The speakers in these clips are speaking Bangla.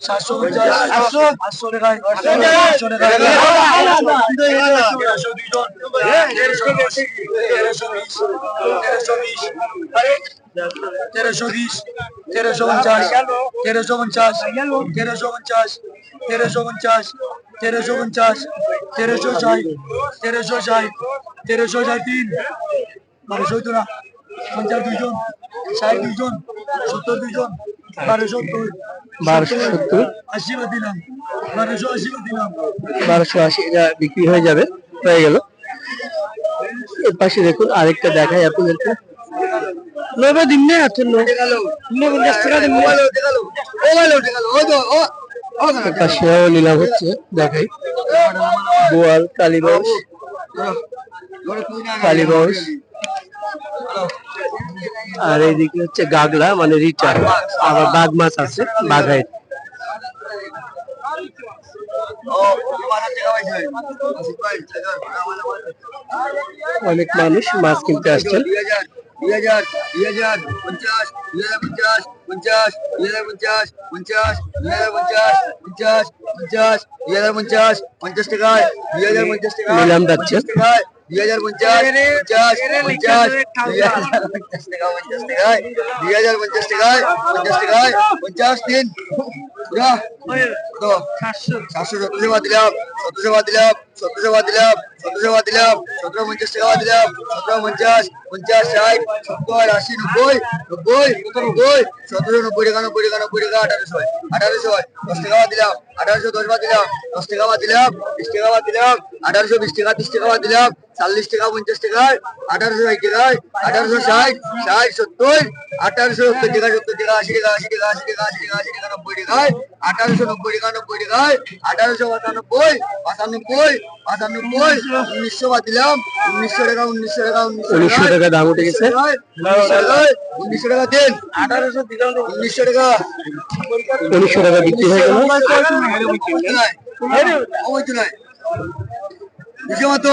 সাতশো তেরোশো বিশ তেরোশো পঞ্চাশ তেরোশো পঞ্চাশ তেরোশো পঞ্চাশ তেরোশো পঞ্চাশ তেরোশো পঞ্চাশ তেরোশো ষাট তেরোশো ষাট তেরোশো ষাট তিন মানে সৈতো না পঞ্চাশ দুইজন ষাট দুইজন সত্তর দুইজন বারোশো সত্তর বারোশো সত্তর। আশি বাদ দিলাম বারোশো আশি বাদ দিলাম বারোশো আশি এটা বিক্রি হয়ে যাবে হয়ে গেল। এর পাশে দেখুন আরেকটা দেখাই আপনাদেরকে। নবে দিন না পাশেও নিলাম হচ্ছে দেখাই। বোয়াল কালীবাউস কালীবাউস আর এইদিকে হচ্ছে গাগলা মানে রিচা। আবার বাঘ মাছ আছে বাঘাই অনেক মানুষ মাছ কিনতে আসছেন। দুই হাজার দুই হাজার পঞ্চাশ দুই হাজার পঞ্চাশ পঞ্চাশ দুই হাজার পঞ্চাশ পঞ্চাশ দুই হাজার পঞ্চাশ পঞ্চাশ পঞ্চাশ দুই হাজার পঞ্চাশ পঞ্চাশ টাকায় দুই হাজার পঞ্চাশ টাকায় নিলাম যাচ্ছে। দুই হাজার পঞ্চাশ পঞ্চাশ পঞ্চাশ দুই হাজার পঞ্চাশ টাকা পঞ্চাশ টাকায় দুই হাজার পঞ্চাশ টাকায় পঞ্চাশ টাকায় পঞ্চাশ তিন পুরা সাতশো। সত্তর দিলাম সত্তর বাদ দিলাম সত্তর টাকা দিলাম সত্তর টাকা দিলাম, সতেরো পঞ্চাশ টাকা দিলাম, সতেরো পঞ্চাশ পঞ্চাশ ষাট, সত্তর, আশি, নব্বই নব্বই নব্বই, সতেরো, নব্বই টাকা নব্বই টাকা নব্বই টাকা, আঠারোশো আঠারোশো দশ টাকা দিলাম, আঠারোশো দশ বাদ দিলাম, দশ টাকা বাদ দিলাম, বিশ টাকা বাদ দিলাম, আঠারোশো বিশ টাকা, তিরিশ টাকা বাদ দিলাম, চল্লিশ টাকা, পঞ্চাশ টাকায় আঠারোশো ষাট টাকায় আঠারোশো ষাট ষাট, সত্তর, আঠারোশো সত্তর টাকা সত্তর টাকা, আশি টাকা আশি টাকা আশি টাকা আশি টাকা আশি টাকা, নব্বই টাকায়, আঠারোশো নব্বই টাকা, নব্বই টাকায়, আঠারোশো পঁচানব্বই পঁচানব্বই পঁচানব্বই উনিশশো বাদ দিলাম উনিশশো টাকা উনিশশো টাকা উনিশশো টাকা দাম উঠে গেছে উনিশশো টাকা দেন আঠারোশো দিলাম উনিশশো টাকা উনিশশো টাকা বিক্রি হয়ে গেল অবৈধ নয় বুঝে মতো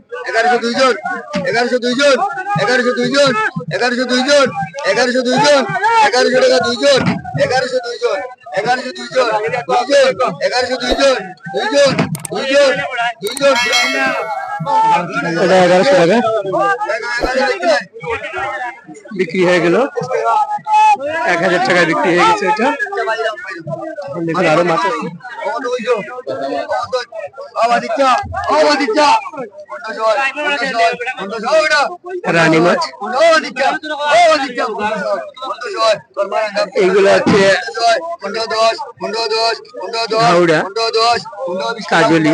এগারোশো দুইজন এগারোশো দুইজন এগারোশো দুইজন এগারোশো দুইজন এগারোশো দুইজন এগারোশো টাকা দুইজন এগারোশো দুইজন এগারোশো দুইজন দুইজন এগারোশো দুইজন দুইজন দুইজন দুইজন এটা এগারোশো টাকা বিক্রি হয়ে গেল এক হাজার টাকায় বিক্রি হয়ে গেছে এটা দেখুন আরও মাছ আছে রানী মাছ এইগুলো হচ্ছে হাওড়া কাজলি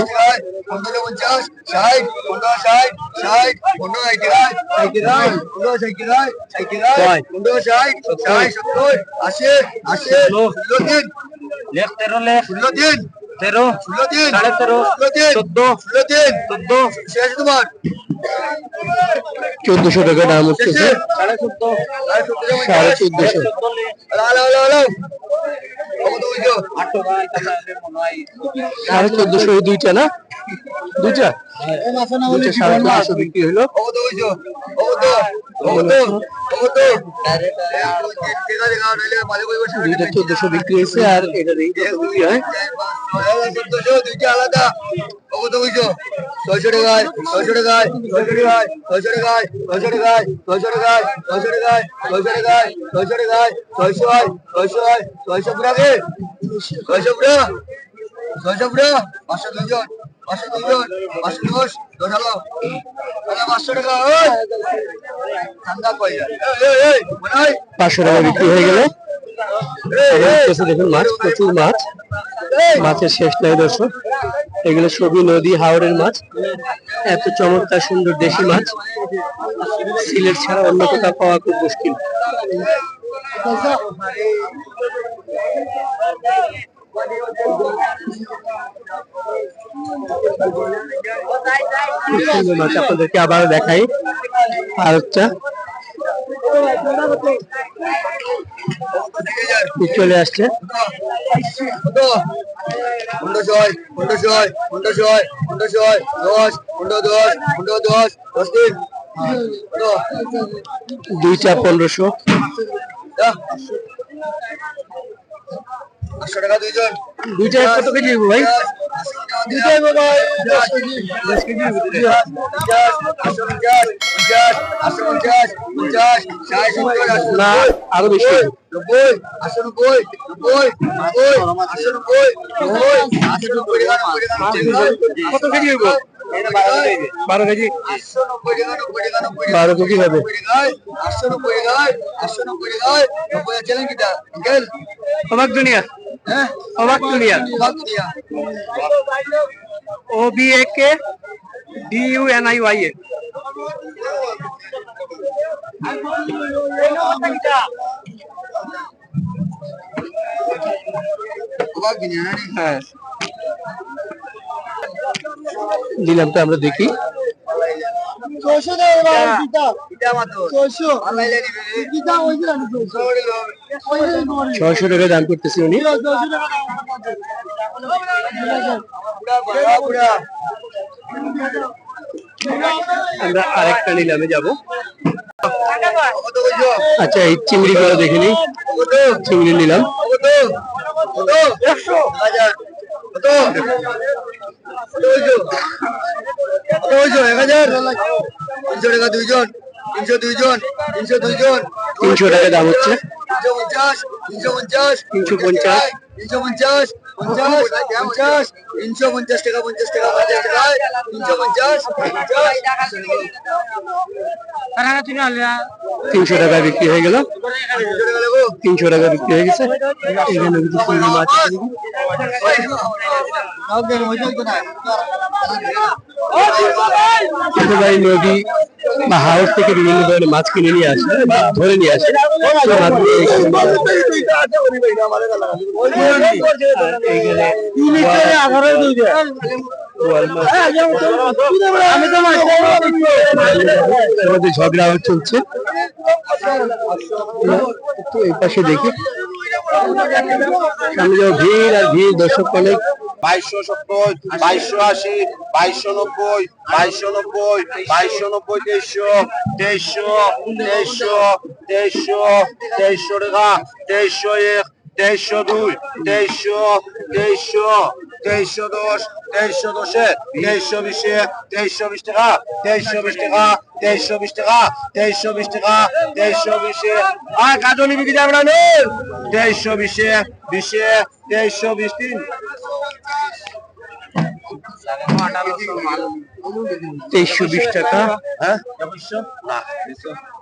আশি আশি ষোলো দিন ষোলো দিন তেরো সাড়ে তেরো চোদ্দ চোদ্দ। চোদ্দশো টাকা দাম হচ্ছে সাড়ে চোদ্দ। সাড়ে চোদ্দশো। সাড়ে চোদ্দশো দুইটা না? দুইটা? দুইটা সাড়ে চোদ্দশো বিক্রি বসে দুইটা চোদ্দশো বিক্রি হয়েছে আর এটা বিক্রি হয়। দুইটা আলাদা কত বুঝছ ছয়শো টাকায় ছয়শো টাকায় ছয়শো টাকায় ছয়শো টাকায় ছয়শো টাকায় ছয়শো টাকায় ছয়শো টাকায় ছয়শো টাকায় ছয়শো টাকায় ছয়শো হয় ছয়শো হয় ছয়শো পুরাকে ছয়শো পুরা? ছয়শো পুরা? পাঁচশো দুজন পাঁচশো টাকা বিক্রি হয়ে গেল। দেখুন মাছ, প্রচুর মাছ। মাছের শেষ নাই দর্শক। এগুলো সবই নদী হাওড়ের মাছ। এত চমৎকার, সুন্দর দেশি মাছ। সিলেট ছাড়া অন্য কোথাও পাওয়া খুব মুশকিল। সুন্দর মাছ আপনাদেরকে আবার দেখাই। আর হচ্ছে চলে আসছে? পনেরো ছয় পনেরো ছয় পনেরো ছয় পনেরো ছয় দশ পনেরো দশ পনেরো দশ দশ দিন দুইটা পনেরোশো। যা। টাকা দুইজন। দুইটা কত কেজি ভাই? ভাই। দশ কেজি। দশ কেজি পঞ্চাশ আটশো পঞ্চাশ পঞ্চাশ আটশো পঞ্চাশ পঞ্চাশ ষাট সত্তর আশি না আরও বেশি। নব্বই আটশো নব্বই নব্বই নব্বই আটশো নব্বই নব্বই আটশো নব্বই কত কেজি হইবো বারো কেজি। আটশো বারো কেজি হবে। আটশো আটশো কিটা দুনিয়া। হ্যাঁ? অবাক দুনিয়া। O B A K D U N I Y A অবাক কিনে হ্যাঁ। নিলামটা আমরা দেখি। ছশো টাকা দাম করতেছি উনি। আমরা আরেকটা নিলামে যাব। আচ্ছা এই চিংড়ি গুলো দেখে নিই। চিংড়ি নিলাম। একশো হাজার এক হাজার তিনশো টাকা দুইজন তিনশো দুইজন তিনশো দুইজন তিনশো টাকা দাম হচ্ছে তিনশো পঞ্চাশ তিনশো পঞ্চাশ তিনশো পঞ্চাশ। তিনশো পঞ্চাশ পঞ্চাশ পঞ্চাশ তিনশো পঞ্চাশ টাকা পঞ্চাশ টাকা পঞ্চাশ টাকায় তিনশো পঞ্চাশ তিনশো টাকা বিক্রি হয়ে গেল তিনশো টাকা বিক্রি হয়ে গেছে এখানে কিছু চিংড়ি মাছ ছোট ভাই নদী বা হাওড় থেকে বিভিন্ন ধরনের মাছ কিনে নিয়ে আসে বা ধরে নিয়ে আসে এইখানে মধ্যে ঝগড়া চলছে। একটু এই পাশে দেখি। সামনে যাব ভিড় আর ভিড় দর্শক অনেক। বাইশশো সত্তর বাইশশো আশি বাইশশো নব্বই বাইশশো নব্বই বাইশশো নব্বই তেইশশো তেইশশো তেইশশো তেইশশো তেইশশো টাকা তেইশশো এক তেইশশো দুই, তেইশশো তেইশশো তেইশশো দশ, তেইশশো দশে, তেইশশো বিশে, তেইশশো বিশ টাকা, তেইশশো বিশ টাকা, তেইশশো বিশ টাকা, তেইশশো বিশ টাকা, তেইশশো বিশে আর কাজলি বিক্রি যাবে না? তেইশশো বিশে বিশে, তেইশশো বিশ তিন তেইশশো বিশ টাকা হ্যাঁ? একুশশো? না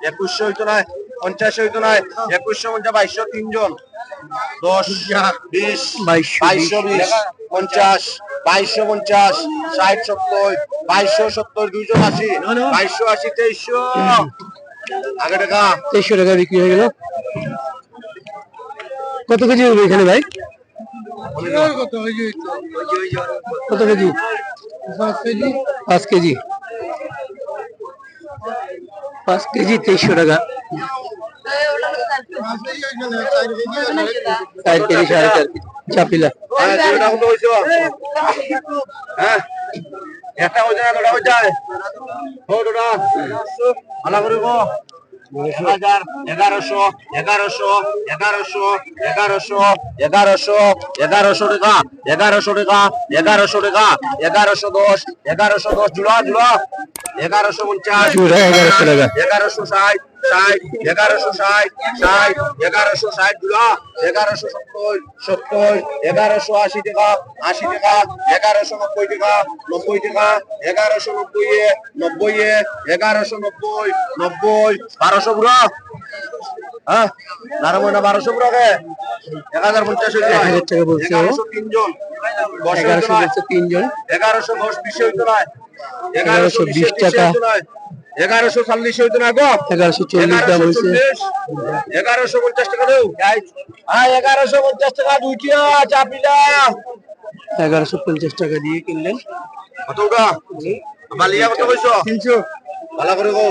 একুশশো। হইতো নয় পঞ্চাশ হইতো নয় একুশশো পঞ্চাশ বাইশশো তিনজন। দশ বিশ বাইশশো বাইশশো বিশ। পঞ্চাশ বাইশশো পঞ্চাশ ষাট সত্তর বাইশশো সত্তর দুইজন আশি বাইশশো আশি তেইশশো। আগে টাকা। তেইশশো টাকা বিক্রি হয়ে গেল। কত কেজি হবে এখানে ভাই? কত কেজি? পাঁচ কেজি। পাঁচ কেজি তেইশশো টাকা। চার কেজি, সাড়ে চার কেজি। চাপিলা। হ্যাঁ একটা হয়েছে না, দুটা হয়েছে। ও দুটা। ভালো করে গো হাজার এগারোশো এগারোশো এগারোশো এগারোশো এগারোশো এগারোশো টাকা এগারোশো টাকা এগারোশো টাকা এগারোশো দশ এগারোশো দশ জুড়া জুড়া এগারোশো উনচাশ। এগারোশো ষাট ষাট এগারোশো ষাট ষাট এগারোশো ষাট জুড়া এগারোশো সত্তর সত্তর এগারোশো আশি টাকা আশি টাকা এগারোশো নব্বই টাকা নব্বই টাকা এগারোশো নব্বই এ নব্বই এ এগারোশো নব্বই নব্বই বারোশো বুড়া হ্যাঁ? নারায়ণ বারোশো বুড়া কে এক হাজার পঞ্চাশ। এগারোশো তিনজন। এগারোশো তিনজন। এগারোশো দশ বিশ হইতো নয়। এগারোশো বিশে টাকা। এগারোশো চল্লিশ হইতো না গো এগারোশো চল্লিশ দাম হয়েছে এগারোশো পঞ্চাশ টাকা দেও হ্যাঁ এগারোশো পঞ্চাশ টাকা দুইটিয়া চাপিলা এগারোশো পঞ্চাশ টাকা দিয়ে কিনলেন কত ওটা বালিয়া কত কইছো তিনশো ভালো করে গো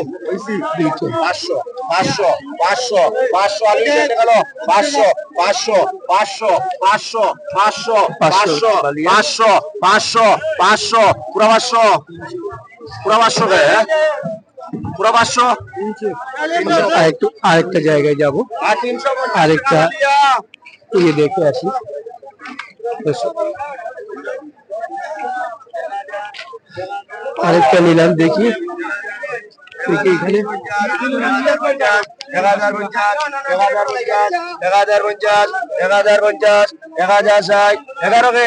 পাঁচশো পাঁচশো পাঁচশো পাঁচশো গেল পাঁচশো পাঁচশো পাঁচশো পাঁচশো পাঁচশো পাঁচশো পাঁচশো পাঁচশো পাঁচশো পুরা পাঁচশো পুরা পাঁচশো হ্যাঁ? পুরা পাঁচশো? আর আরেকটা জায়গায় যাব। আরেকটা ইয়ে দেখে আসি। আরেকটা নিলাম দেখি। দেখি এখানে। এক হাজার পঞ্চাশ এক হাজার পঞ্চাশ এক হাজার পঞ্চাশ এক হাজার পঞ্চাশ এক হাজার ষাট এগারো কে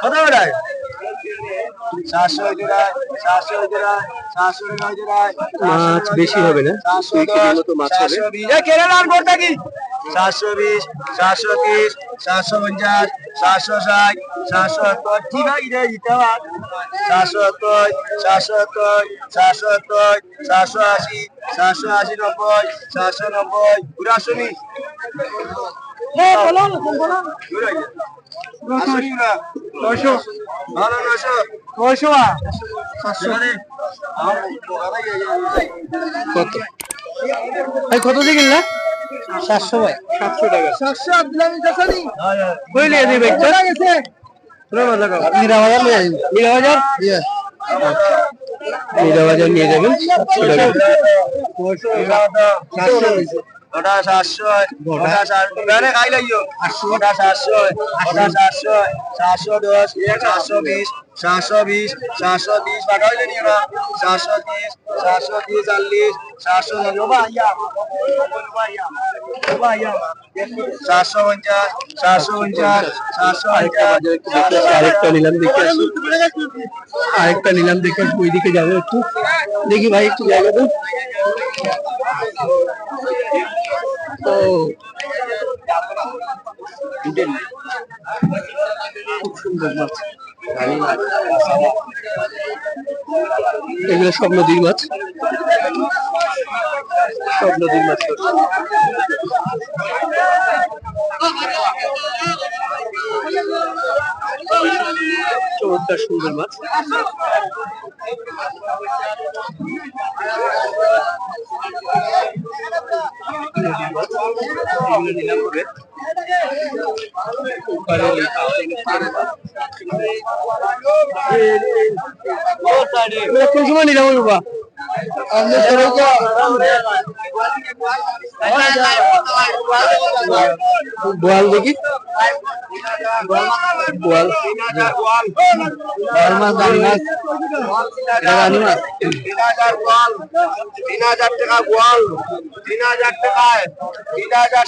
কত বেড়ায় মাছ বেশি হবে না? মতো মাছ হবে? সাতশো বিশ সাতশো তিরিশ সাতশো পঞ্চাশ সাতশো ষাট সাতশো সত্তর ঠিক আছে দিতে সাতশো সত্তর সাতশো সত্তর সাতশো সত্তর সাতশো আশি সাতশো আশি নব্বই সাতশো নব্বই পুরা শুনি নয়শো। নয়শো। কত? ভাই কত দিয়ে কিনলা? সাতশো ভাই। সাতশো টাকা। সাতশো আব্দুল্লাহ জাসানি কইলে এই ব্যাগটা? গেছে? নিরাবাজার নিয়ে আসবেন নিরাবাজার নিরাবাজার নিয়ে যাবেন? সাতশো টাকা। ওটা সাতশো ওটা সাতশো গানে খাই লাগিও ওটা সাতশো ওটা সাতশো সাতশো দশ সাতশো বিশ সাতশো বিশ সাতশো তিরিশ পাঠাইলে নিও না। সাতশো তিরিশ সাতশো তিরিশ চল্লিশ সাতশো সাতশো পঞ্চাশ সাতশো পঞ্চাশ সাতশো আরেকটা নিলাম দেখে আরেকটা নিলাম দেখে আসি, ওই দিকে যাব একটু। দেখি ভাই একটু জায়গা তো ও খুব সুন্দর মাছ এগুলো সব নদীর মাছ সব নদীর মাছ চমৎকার সুন্দর মাছ মাছ। নিলাম হবে। Mkunzumani na huyu ba গোয়াল দেখি। গোয়াল গোয়াল তিন হাজার টাকা গোয়াল তিন হাজার টাকায় তিন হাজার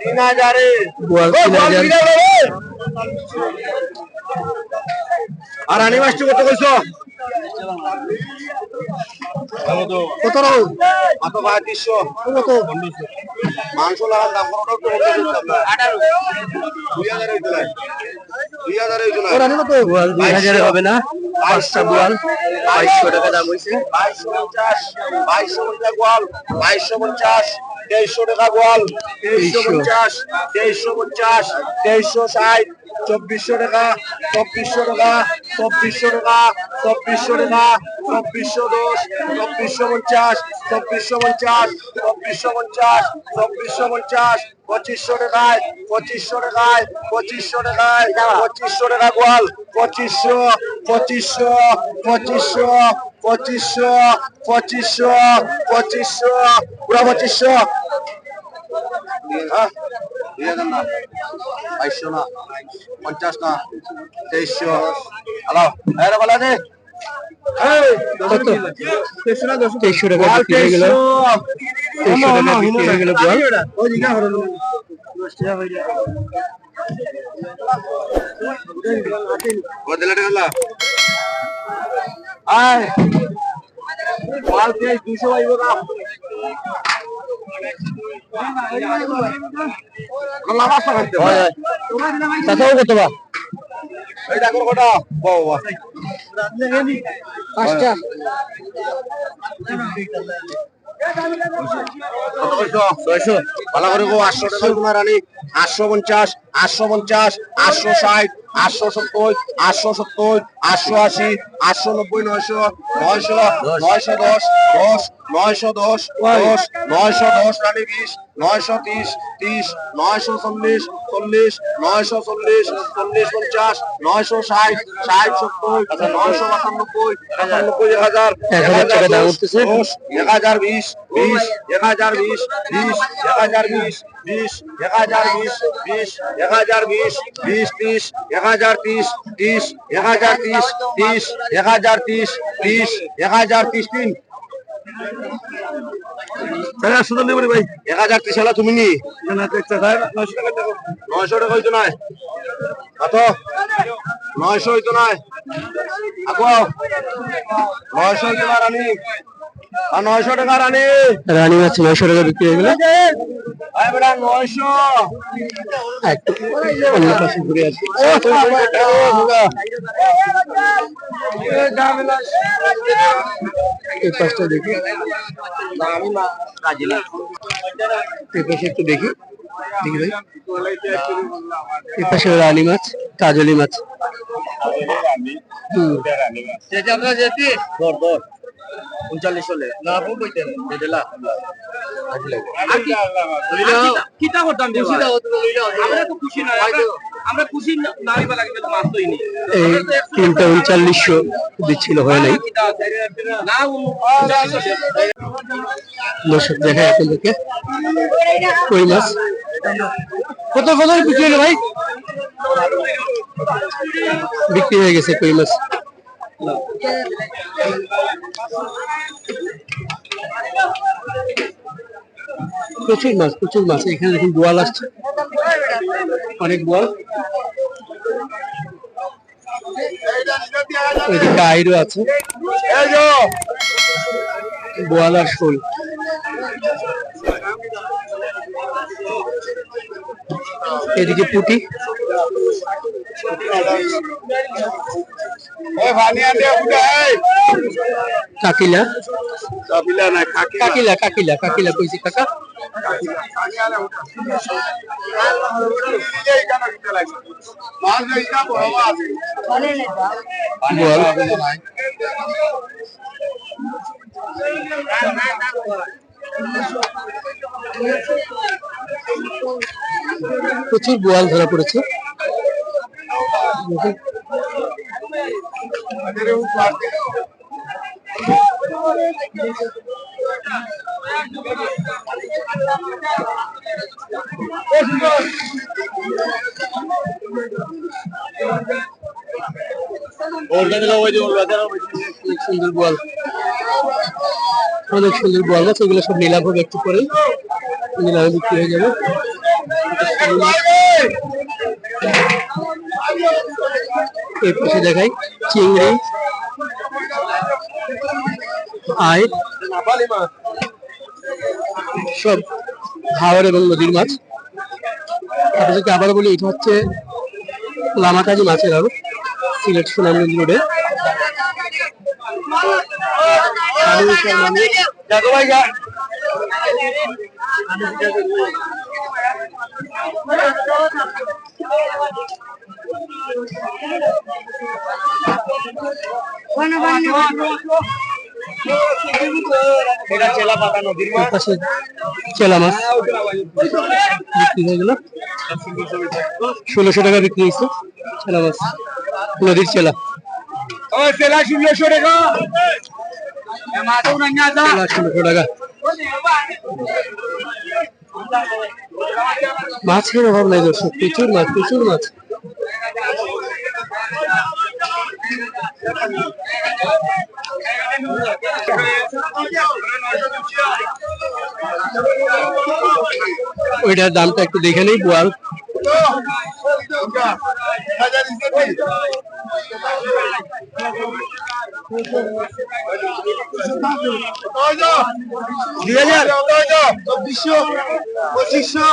তিন হাজারে। গোয়াল আর আনিমাস মাছটি কত কইছো? কতটা কত পঁয়ত্রিশশো কত? মাংস লাগার দাম কোনোটা আঠারো দুই হাজার দুই গোয়াল বাইশশো। টাকা পঞ্চাশ। বাইশশো পঞ্চাশ। তেইশশো টাকা গোয়াল তেইশশো পঞ্চাশ তেইশশো পঞ্চাশ তেইশশো ষাট চব্বিশশো টাকা চব্বিশশো টাকা চব্বিশশো টাকা চব্বিশশো টাকা চব্বিশশো দশ চব্বিশশো পঞ্চাশ চব্বিশশো পঞ্চাশ চব্বিশশো পঞ্চাশ চব্বিশশো পঞ্চাশ পঁচিশশো টাকায় পঁচিশশো টাকায় পঁচিশশো টাকায় পঁচিশশো টাকা গোয়াল পঁচিশশো পঁচিশশো পঁচিশশো পঁচিশশো পঁচিশশো পঁচিশশো পুরো পঁচিশশো হ্যাঁ দুই হাজার না বাইশশো না পঞ্চাশ না তেইশশো হ্যালো হ্যাঁ রে বলা তেইশশো টাকা বিক্রি হয়ে গেল তেইশশো টাকা বিক্রি হয়ে গেল বল দুশো না পাঁচটা। ভালো করে আটশো টাকা। আনি আটশো পঞ্চাশ আটশো পঞ্চাশ আটশো ষাট। আটশো সত্তর আটশো সত্তর আটশো আশি আটশো নব্বই নয়শো নয়শো নয়শো দশ দশ নয়শো দশ দশ নয়শো দশ রানি বিশ নয়শো তিরিশ তিরিশ নয়শো চল্লিশ চল্লিশ নয়শো চল্লিশ চল্লিশ পঞ্চাশ নয়শো ষাট ষাট সত্তর নয়শো বাতানব্বই বাতানব্বই এক হাজার এক হাজার বিশ বিশ এক হাজার বিশ বিশ এক হাজার বিশ বিশ এক হাজার বিশ বিশ এক হাজার বিশ বিশ ত্রিশ এক হাজার ত্রিশ ত্রিশ এক হাজার ত্রিশ ত্রিশ এক হাজার ত্রিশ ত্রিশ এক হাজার ত্রিশ তিন ভাই। এক হাজার ত্রিশ হলো তুমি নি। নয়শো টাকা হইতো নাই। কত নয়শো হইতো নাই। আকো নয়শো হইতো না রানী আর নয়শো টাকা রানী। রানী মাছ নয়শো টাকা বিক্রি হয়ে গেল। নয়শো। অন্য পাশে ঘুরে আসি। এই পাশটা দেখি। এই পাশে একটু দেখি। দেখি ভাই। এই পাশে রানী মাছ কাজলি মাছ। হুম। উনচল্লিশ হলে। না বইতেন দিলা কিতা করতাম আমরা তো খুশি না আমরা- আমরা খুশি না- নারী বেলা মাছ তৈরি নেই। এই তিনটা উনচল্লিশশো দিচ্ছিল হয় নাই? দর্শক দেখা আপনাদেরকে কই মাছ? কত কত বিক্রি ভাই? বিক্রি হয়ে গেছে কই মাছ? প্রচুর মাছ প্রচুর মাছ। এখানে দেখুন বোয়াল আসছে। অনেক বোয়াল। এদিকে আছে। বোয়াল আর শোল। এদিকে পুটি। কাকিলা? কাকিলা কাকিলা। কাকিলা কইছি কাকা। প্রচুর বোয়াল ধরা পড়েছে। ওই যে ওর সুন্দর বোয়াল অনেক সুন্দর মাছ এগুলো সব নিলাম হবে একটু পরে নিলামে বিক্রি হয়ে যাবে। এই পাশে দেখাই চিংড়ি আয় সব হাওড় এবং নদীর মাছ। আপনাদেরকে আবার বলি এটা হচ্ছে লামাকাজি মাছের আরও সিলেট সুনামগঞ্জ রোডে। যা। এটা চেলা পাতা নদীর পাশে চেলা মাছ। বিক্রি হয়ে গেল। ষোলোশো টাকা বিক্রি হয়েছে চেলা মাছ। নদীর চেলা। চেলা ষোলোশো টাকা। ষোলোশো টাকা। মাছের অভাব নাই দর্শক প্রচুর মাছ প্রচুর মাছ। ওইটার দামটা একটু দেখে নেই বোয়াল চব্বিশশো পঁচিশশো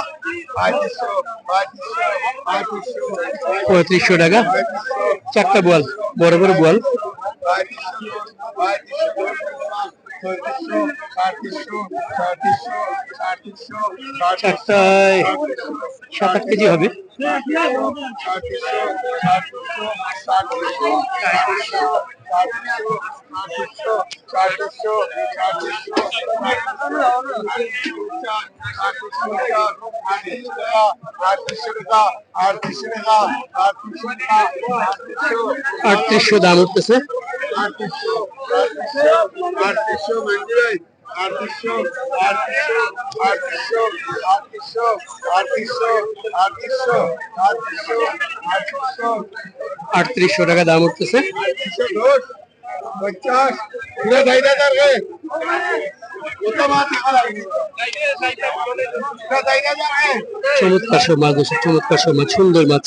পঁয়ত্রিশশো টাকা। চারটা বল বড় বড় বল। চারটায় সাত আট কেজি হবে আটত্রিশশো দাম উঠতেছে আটত্রিশশো টাকা দাম উঠতেছে চমৎকার সব মাছ চমৎকার সব মাছ সুন্দর মাছ